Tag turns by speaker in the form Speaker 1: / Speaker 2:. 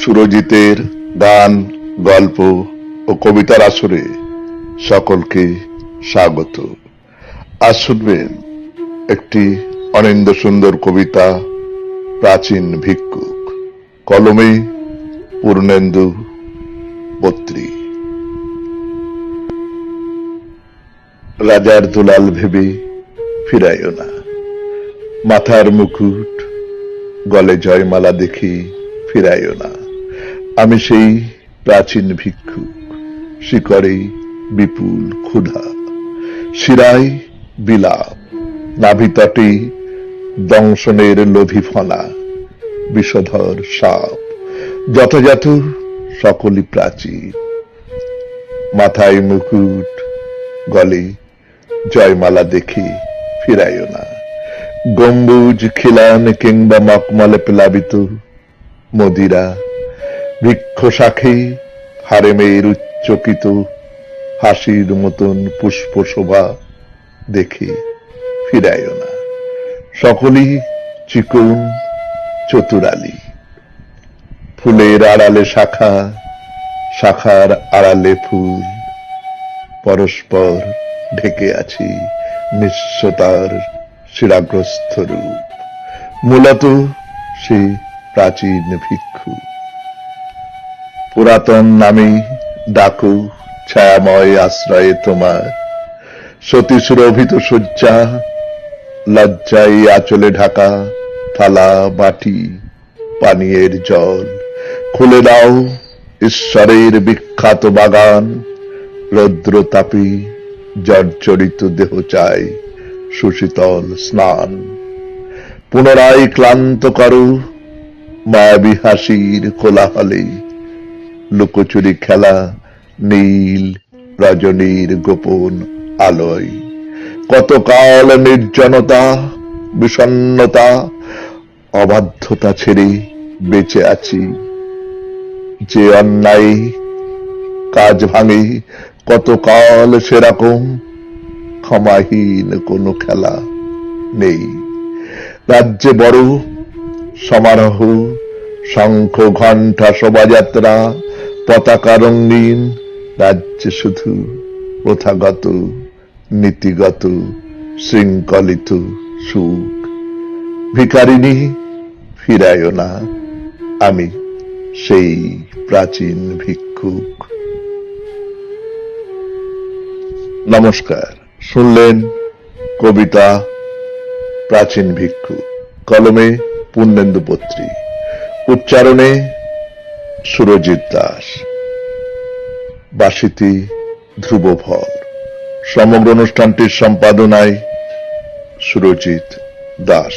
Speaker 1: সুরজিতের গান, গল্প ও কবিতার আসরে সকলকে স্বাগত। আজ শুনবেন একটি অনিন্দ সুন্দর কবিতা, প্রাচীন ভিক্ষুক, কলমে পূর্ণেন্দু পত্রী রাজার দুলাল ভেবে ফিরাইও না। মাথার মুকুট গলে জয়মালা দেখি ফিরাইও না। আমি সেই প্রাচীন ভিক্ষুক শিকরে বিপুল ক্ষুধা, শিরায় বিলাপ, নাভি তটে দংশনের লোভী ফনা, বিষধর সাপ, যথাযথ সকলই প্রাচীন। মাথায় মুকুট গলে জয়মালা দেখি ফিরাইও না। গম্বুজ, খিলান কিংবা মকমলে প্লাবিত মদিরা বৃক্ষ শাখে হারেমের উচ্চকিত, হাসির মতন পুষ্প শোভা দেখে ফিরাইও না। সকলই চিকন, চতুরালি। ফুলের আড়ালে শাখা, শাখার আড়ালে ফুল। পরস্পর ঢেকে আছি নিঃস্বতার শিরাগ্রস্ত রূপ। মূলত সে প্রাচীন ভিক্ষু। পুরাতন নামে ডাকু, ছায়াময় আশ্রয়ে তোমার। সতী সুরভিত শয্যা, লজ্জায় আঁচলে ঢাকা, থালা, বাটি, পানীয়ের জল। খুলে দাও ঈশ্বরের বিখ্যাত বাগান। রৌদ্র তাপি জর্জরিত দেহ চাই সুশীতল স্নান। পুনরায় ক্লান্ত করো মায়াবী হাসির কোলাহলে লুকোচুরি খেলা, নীল রজনীর গোপন আলোয়। কতকাল নির্জনতা, বিষণ্নতা, অবাধ্যতা ছেড়ে বেঁচে আছি। যে অন্যায় কাজ ভাঙে, কতকাল সেরকম ক্ষমাহীন কোনো খেলা নেই। রাজ্যে বড় সমারোহ শঙ্খ ঘণ্টা শোভাযাত্রা, পতাকা রঙিন, রাজ্যে শুধু প্রথাগত, নীতিগত, শৃঙ্খলিত সুখ। ভিকারিণী ফিরায়ও না, আমি সেই প্রাচীন ভিক্ষুক। নমস্কার, শুনলেন কবিতা প্রাচীন ভিক্ষু কলমে পূর্ণেন্দু পত্রী। উচ্চারণে সুরজিৎ দাস। বাসিতি ধ্রুব ভর সমগ্র অনুষ্ঠানটির সম্পাদনায় সুরজিৎ দাস।